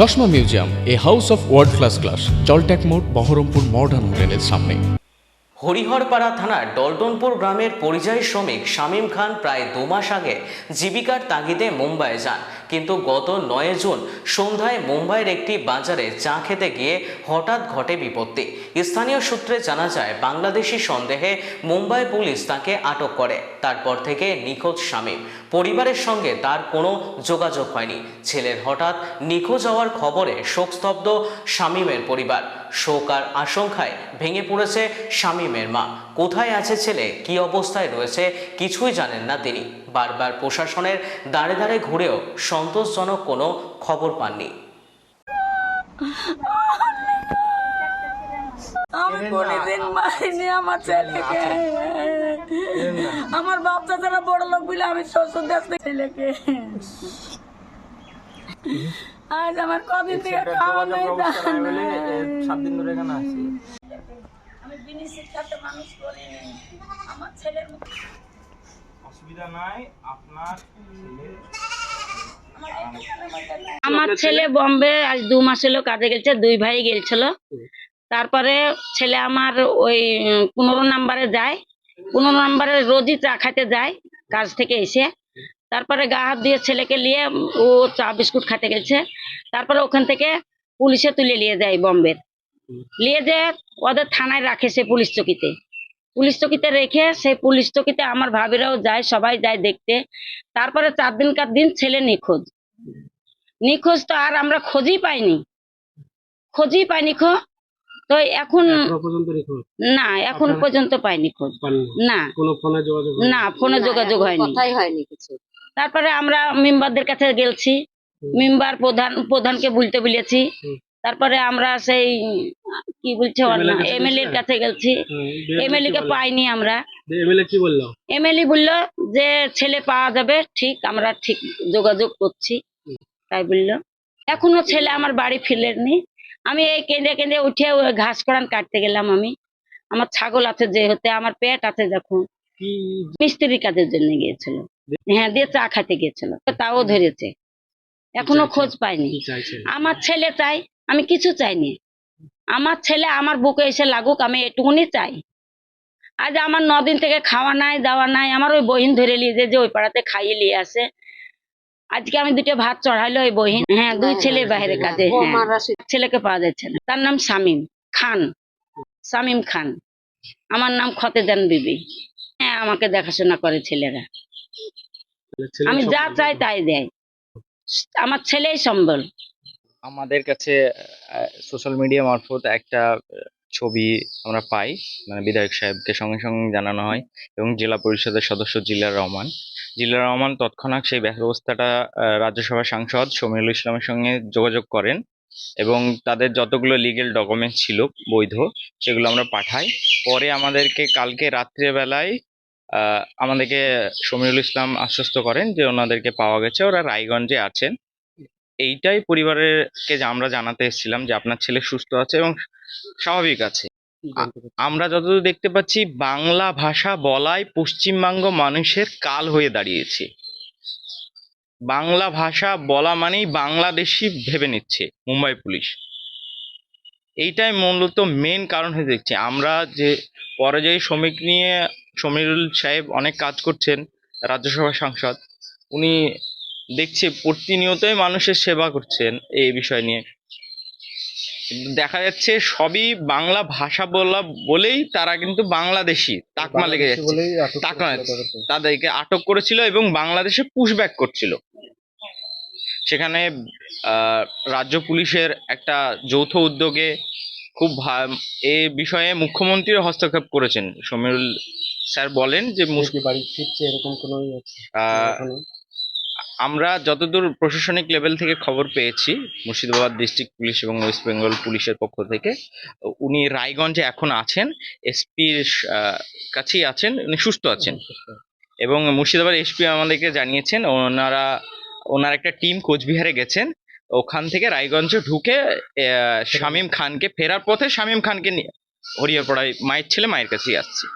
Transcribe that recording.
চশমা museum, A house of world class class, জলট্যাক মোড়, Baharampur modern হোটেলের সামনে। হরিহরপাড়া থানার ডলটনপুর গ্রামের পরিযায়ী শ্রমিক শামীম খান প্রায় দু মাস আগে জীবিকার তাগিদে মুম্বাই যান। কিন্তু গত নয় জুন সন্ধ্যায় মুম্বাইয়ের একটি বাজারে চা খেতে গিয়ে হঠাৎ ঘটে বিপত্তি। স্থানীয় সূত্রে জানা যায়, বাংলাদেশি সন্দেহে মুম্বাই পুলিশ তাকে আটক করে। তারপর থেকে নিখোঁজ শামীম পরিবারের সঙ্গে তার কোনো যোগাযোগ হয়নি। ছেলের হঠাৎ নিখোঁজ হওয়ার খবরে শোকস্তব্ধ শামীমের পরিবার। শোক আর আশঙ্কায় ভেঙে পড়েছে শামীমের মা। কোথায় আছে ছেলে? কি অবস্থায় রয়েছে? কিছুই জানেন না তিনি। বারবার প্রশাসনের দাঁড়ে দাঁড়ে ঘুরেও সন্তোষজনক কোনো খবর পাননি। আমি কোনোদিন মারিনি আমার ছেলেকে। আমার বাচ্চা যারা বড় লোক বলে আমি শ্বশুর দেশ ছেলেকে। আজ আমার কদিন থেকে খাওয়া নাই সাত দিন ধরে এখানে আছি। আমি বিনি শিক্ষাতে মানুষ করিনি আমার ছেলের অসুবিধা নাই আপনার ছেলে আমার ছেলে বম্বে আজ দু মাস হলো কাজে গেছে দুই ভাই গেছিল তারপরে ছেলে আমার ওই পনেরো নাম্বারে যায়। পনেরো নাম্বারে রোজই চা খাইতে যায় কাজ থেকে এসে। তারপরে গা হাত দিয়ে ছেলেকে নিয়ে ও চা বিস্কুট খেতে গেছে। তারপরে ওখান থেকে পুলিশে তুলে নিয়ে যায় বম্বের। নিয়ে যে ওদের থানায় রাখে সে পুলিশ চকিতে। পুলিশ চকিতে রেখে সেই পুলিশ চকিতে আমার ভাবিরাও যায় সবাই যায় দেখতে। তারপরে চার দিনকার দিন ছেলে নিখোঁজ। নিখোঁজ তো আর আমরা খোঁজই পাইনি। খোঁজই পাইনি খো। তো এখন না এখন পর্যন্ত পাইনি খোঁজ। না। কোনো ফোনে যোগাযোগ হয়নি? না ফোনে যোগাযোগ হয়নি। তারপরে আমরা মেম্বারদের কাছে গেছি মেম্বার প্রধান প্রধানকে বলতে বলেছি। তারপরে আমরা সেই কি বলছে এমএলএ এর কাছে গেছি এমএলএ কে পাইনি আমরা। এমএলএ কি বলল? এমএলএ বলল যে ছেলে পাওয়া যাবে ঠিক আমরা ঠিক যোগাযোগ করছি। তাই বলল। এখনও ছেলে আমার বাড়ি ফিরেনি। আমি এই কেঁদে কেঁদে উঠে ঘাস করান কাটতে গেলাম আমি। আমার ছাগল আছে যে হতে আমার পেট আছে যখন। কি? মিস্ত্রি কাজের জন্য গিয়েছিল। হ্যাঁ দিয়ে চা খাইতে গিয়েছিল। তাও ধরেছে। এখনও খোঁজ পাইনি। আমার ছেলে চাই আমি কিছু চাইনি। আমার ছেলে আমার বুকে এসে লাগুক আমি এটুকুনি চাই। আজ আমার নদিন থেকে খাওয়া নাই দাওয়া নাই আমার ওই বহিন ধরে নিয়ে যে ওই পাড়াতে খাইয়ে নিয়ে আসে। আজকে আমি দুটো ভাত চড়াইলো ওই বহিন হ্যাঁ দুই ছেলে বাইরে কাজে হ্যাঁ। ছেলেকে পাওয়া যাচ্ছে না। তার নাম শামিম খান। শামিম খান। আমার নাম খতেজান বিবি। হ্যাঁ আমাকে দেখাশোনা করে ছেলেরা। আমি যা চাই তাই দেয়। আমার ছেলেই সম্বল। আমাদের কাছে সোশ্যাল মিডিয়া মারফত একটা ছবি আমরা পাই। মানে বিধায়ক সাহেবকে সঙ্গে সঙ্গে জানানো হয় এবং জেলা পরিষদের সদস্য জিল্লার রহমান। জিল্লার রহমান তৎক্ষণাৎ সেই ব্যবস্থাটা রাজ্যসভার সাংসদ শমিরুল ইসলামের সঙ্গে যোগাযোগ করেন এবং তাদের যতগুলো লিগেল ডকুমেন্টস ছিল বৈধ, সেগুলো আমরা পাঠাই। পরে আমাদেরকে কালকে রাত্রেবেলায় আমাদেরকে সমীরুল ইসলাম আশ্বস্ত করেন যে ওনাদেরকে পাওয়া গেছে। ওরা রায়গঞ্জে আছেন। এইটাই পরিবারেরকে যে আমরা জানাতে এসেছিলাম যে আপনার ছেলে সুস্থ আছে এবং স্বাভাবিক আছে। আমরা যতদূর দেখতে পাচ্ছি বাংলা ভাষা বলাই পশ্চিমবঙ্গ মানুষের কাল হয়ে দাঁড়িয়েছে। বাংলা ভাষা বলা মানেই বাংলাদেশি ভেবে নিচ্ছে মুম্বাই পুলিশ। এইটাই মূলত মেন কারণ হয়ে দেখছি। আমরা যে পরাজয়ী শ্রমিক নিয়ে সমীরুল সাহেব অনেক কাজ করছেন রাজ্যসভার সাংসদ উনি দেখছে প্রতিনিয়তই মানুষের সেবা করছেন এই বিষয় নিয়ে। দেখা যাচ্ছে সবই বাংলা ভাষা বলা বলেই তারা কিন্তু বাংলাদেশি তাকমা লেগে যাচ্ছে। তাকমা তাদেরকে। আটক করেছিল এবং বাংলাদেশে পুশব্যাক করছিল। সেখানে আহ, রাজ্য পুলিশের একটা যৌথ উদ্যোগে খুব এ বিষয়ে মুখ্যমন্ত্রীর হস্তক্ষেপ করেছেন। সমীরুল স্যার বলেন যে বাড়ি ফিরছে এরকম কোনো ইয়ে আছে? আহ, এখনও? আমরা যতদূর প্রশাসনিক লেভেল থেকে খবর পেয়েছি, মুর্শিদাবাদ ডিস্ট্রিক্ট পুলিশ এবং ওয়েস্ট বেঙ্গল পুলিশের পক্ষ থেকে, উনি রায়গঞ্জে এখন আছেন এসপির কাছেই আছেন, উনি সুস্থ আছেন। এবং মুর্শিদাবাদ এসপি আমাদেরকে জানিয়েছেন, ওনারা, ওনার একটা টিম কোচবিহারে গেছেন, ওখান থেকে রায়গঞ্জে ঢুকে শামীম খানকে, ফেরার পথে শামীম খানকে নিয়ে, হরিহরপাড়ায়, মায়ের ছেলে মায়ের কাছেই আসছে।